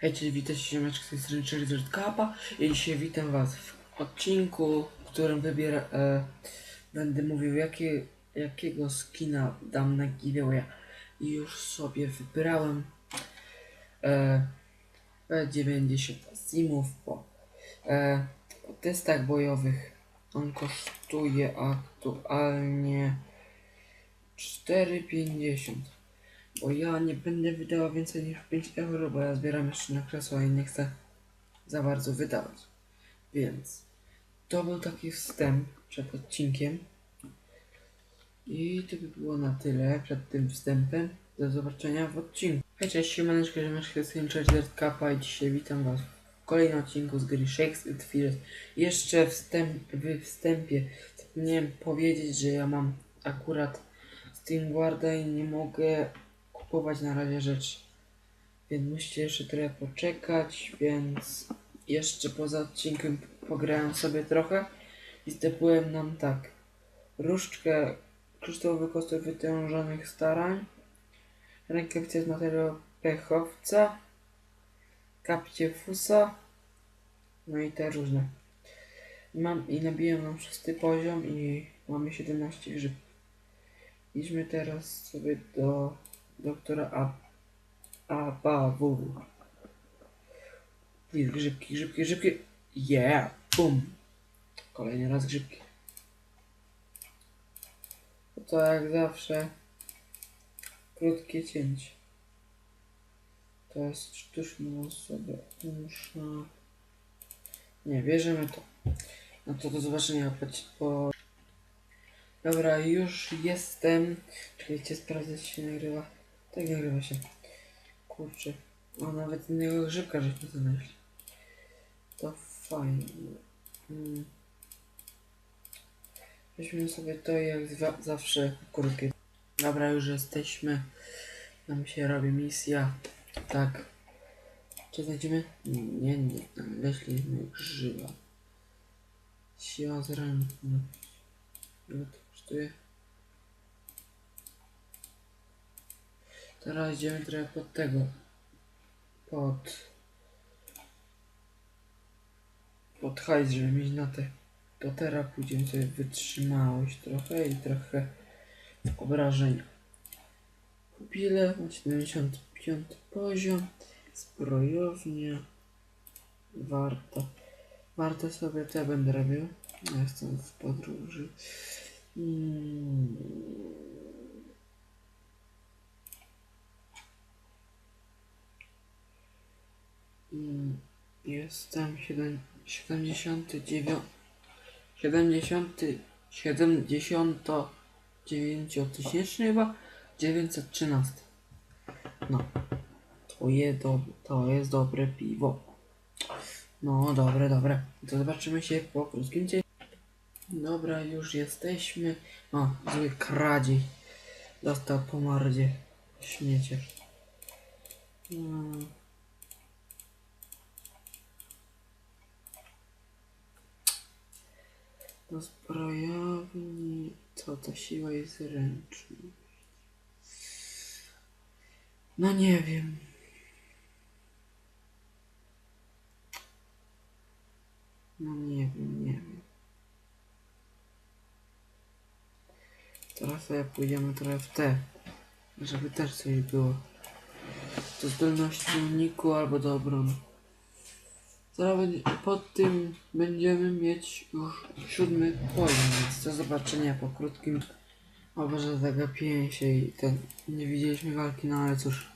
Hej, cześć, witajcie ziomeczki z tej strony Charizard Kappa i dzisiaj witam was w odcinku, w którym wybiera, e, będę mówił jakie, jakiego skina dam na giveaway i już sobie wybrałem e, P90 Simów po, e, po testach bojowych on kosztuje aktualnie 4,50 bo ja nie będę wydawał więcej niż 5 euro, bo ja zbieram jeszcze na krzesło i nie chcę za bardzo wydawać. Więc to był taki wstęp przed odcinkiem. I to by było na tyle przed tym wstępem. Do zobaczenia w odcinku. Hej, cześć, siemaneczko, ziomeczki, to jest Charizard Kappa i dzisiaj witam was w kolejnym odcinku z gry Shakespeare Fears. Jeszcze wstęp, w wstępie zapomniałem powiedzieć, że ja mam akurat Steam Guarda i nie mogę kupować na razie rzeczy. Więc musicie jeszcze trochę poczekać, więc jeszcze poza odcinkiem pograłem sobie trochę i zdobyłem nam tak różdżkę kryształowych kostek wytężonych starań, rękawice z materiału pechowca, kapcie fusa, no i te różne. Mam i nabiłem nam szósty poziom i mamy 17 grzybów. Idźmy teraz sobie do doktora A. Abawu. Please, grzybki, grzybki, grzybki. Yeah! Bum! Kolejny raz grzybki. To jak zawsze krótkie cięcie. To jest sztuczna osoba. Muszę... Nie, bierzemy to. No to do zobaczenia po... Dobra, już jestem. Czekajcie, sprawdzę, czy się nagrywa. Tak nagrywa się. Kurczę. O, nawet innego grzybka żeśmy znaleźli. To fajnie. Mm. Weźmy sobie to jak zawsze krótkie. Dobra, już jesteśmy. Nam się robi misja. Tak. Czy znajdziemy? Nie, nie. Znaleźliśmy grzyba. Siła zręczność. Ile to kosztuje? Teraz idziemy trochę pod tego. Pod. Pod hajs, żeby mieć na te. To teraz pójdziemy sobie wytrzymałość trochę i trochę obrażenia. Pupile ma 75 poziom. Zbrojownia. Warto. Warto sobie te będę robił. Ja jestem w podróży. Mm. Jestem siedem- 79 70 79 tysięczny chyba? 913 no to, je do, to jest dobre piwo. No dobre dobre. To zobaczymy się po krótkim dobra już jesteśmy. O zły kradziej dostał po mordzie śmiecie. Mm. Do zbrojowni. Co to siła i zręczność? No nie wiem. No nie wiem, nie wiem. Teraz sobie pójdziemy trochę w te, żeby też coś było. Do zdolności uniku albo do obrony. Pod tym będziemy mieć już siódmy poziom, więc do zobaczenia po krótkim. O Boże, zagapiłem się i ten, nie widzieliśmy walki, no ale cóż.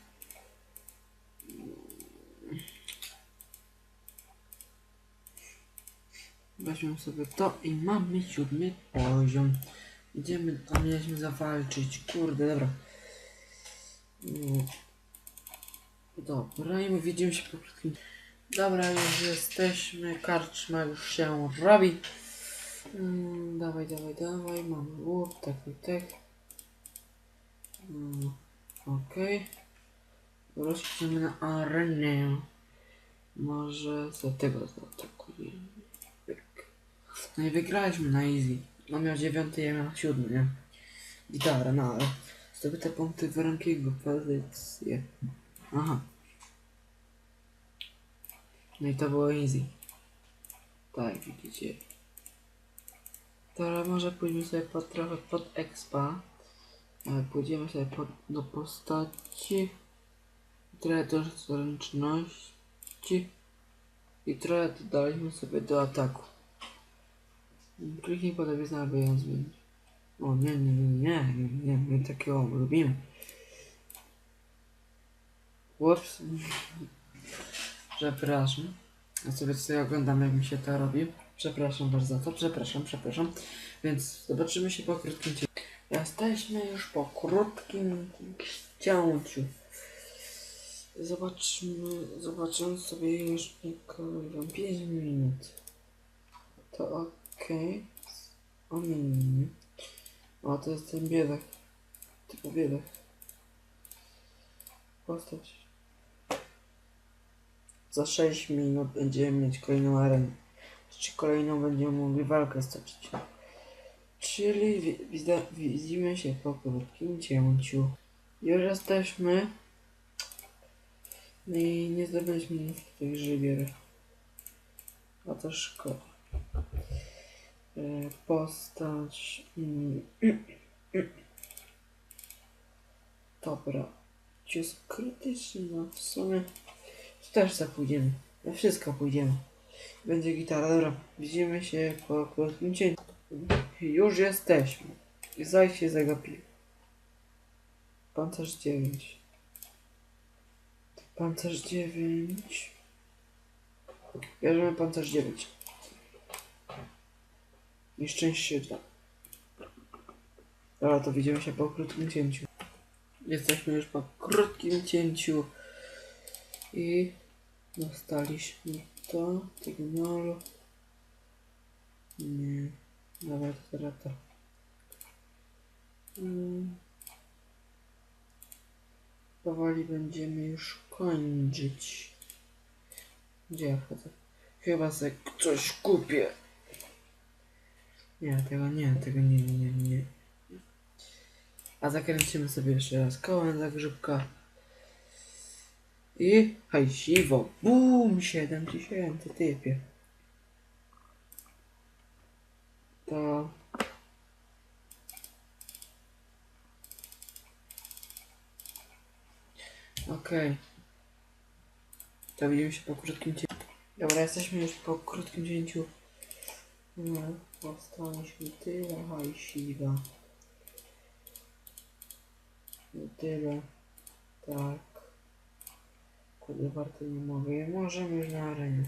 Weźmy sobie to i mamy siódmy poziom. Idziemy, a mieliśmy zawalczyć, kurde, dobra. Mm. Dobra, i widzimy się po krótkim. Dobra, już jesteśmy. Karczma już się robi. Mm, dawaj, dawaj, dawaj. Mamy łuk, taki tak. Mm, Okej. Rozpoczynamy na arenę. Może za tego zaatakujemy. No i wygraliśmy na easy. On miał dziewiąty, ja miał siódmy, nie? Gitara, no ale zdobyte punkty w rankingu, pozycje. Aha. No i to było easy. Tak, widzicie. Teraz może pójdziemy sobie pod, trochę pod expa. E, Pójdziemy sobie pod, do postaci. Trochę do zręczności. I trochę dodaliśmy sobie do ataku. Kliknij po lewej aby ją zmienić. O nie, nie, nie, nie, nie, takiego lubimy. Ups. Przepraszam. Ja sobie tutaj oglądam jak mi się to robi. Przepraszam bardzo za to, przepraszam, przepraszam. Więc zobaczymy się po krótkim cięciu. Jesteśmy już po krótkim cięciu. Zobaczmy, zobaczymy sobie już kolejną 5 minut. To okej. O nie, nie, nie. O, to jest ten biedek. Typu biedek. Postać. Za 6 minut będziemy mieć kolejną arenę. Czy kolejną będziemy mogli walkę stoczyć. Czyli widzimy się po krótkim cięciu. Już jesteśmy. No i nie zdobyliśmy nic tych żywier. A to szkoda. E, Postać. Dobra. Cios krytyczny, no w sumie. Też zapójdziemy. Na wszystko pójdziemy. Będzie gitara, dobra. Widzimy się po krótkim cięciu. Już jesteśmy. Zaś się zagapił. Pancerz 9. Pancerz 9. Bierzemy pancerz 9. I szczęście 2. Dobra, to widzimy się po krótkim cięciu. Jesteśmy już po krótkim cięciu. I dostaliśmy to, sygnał. Nie, to teraz to. Mm. Powoli będziemy już kończyć. Gdzie ja wchodzę? Chyba sobie coś kupię. Nie, tego nie, tego nie, nie, nie. A zakręcimy sobie jeszcze raz kołem zagrzybka. I hajsiwo. Bum! 7000 typie. To... Okej. To widzimy się po krótkim cięciu. Dobra, jesteśmy już po krótkim cięciu. No, dostaliśmy tyle hajsiwa. Tyle. Tak. Kurde, warto nie mogę. Ja możemy już na arenie.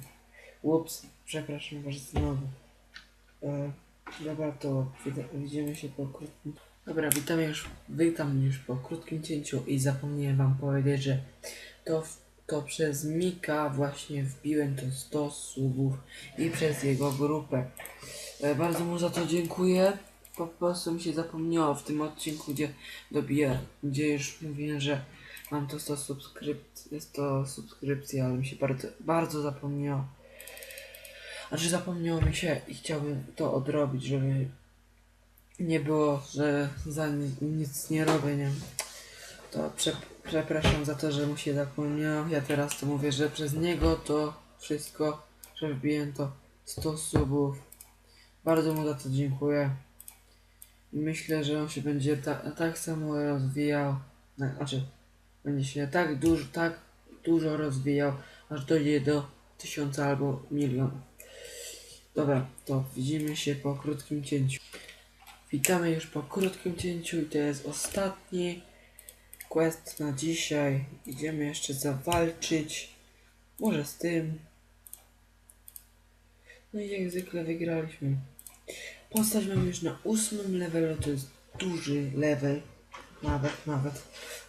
Ups, przepraszam was znowu. E, dobra, to widzimy się po krótkim... Dobra, witam już, witam już po krótkim cięciu i zapomniałem wam powiedzieć, że to, to przez Mika właśnie wbiłem to 100 subów i przez jego grupę. E, bardzo mu za to dziękuję. Po prostu mi się zapomniało w tym odcinku, gdzie dobiję, gdzie już mówiłem, że mam to 100 subskrypcji, jest to subskrypcja, ale mi się bardzo, bardzo zapomniało. Znaczy zapomniało mi się i chciałbym to odrobić, żeby nie było, że za ni- nic nie robię, nie? To prze, przepraszam za to, że mu się zapomniało. Ja teraz to mówię, że przez niego to wszystko, że wbiłem to 100 subów. Bardzo mu za to dziękuję. I myślę, że on się będzie ta, tak samo rozwijał. na- Znaczy, będzie się tak dużo, tak dużo rozwijał, aż dojdzie do tysiąca albo miliona. Dobra, to widzimy się po krótkim cięciu. Witamy już po krótkim cięciu i to jest ostatni quest na dzisiaj. Idziemy jeszcze zawalczyć. Może z tym. No i jak zwykle wygraliśmy. Postać mamy już na ósmym levelu, to jest duży level. Nawet, nawet.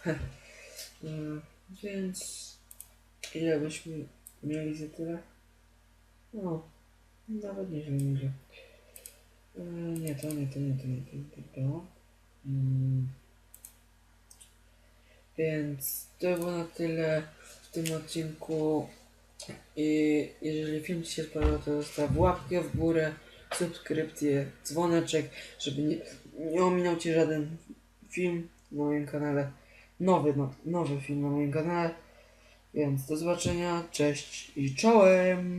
Mm, Więc ile byśmy mieli za tyle? No, nawet nieźle, nieźle. E, Nie, to nie, to nie, to nie, to nie, to, to. Mm. Więc to było na tyle w tym odcinku. I jeżeli film Ci się spodobał, to zostaw łapkę w górę, subskrypcję, dzwoneczek, żeby nie, nie ominął Cię żaden film na moim kanale nowy, no, nowy film na moim kanale. Więc do zobaczenia, cześć i czołem!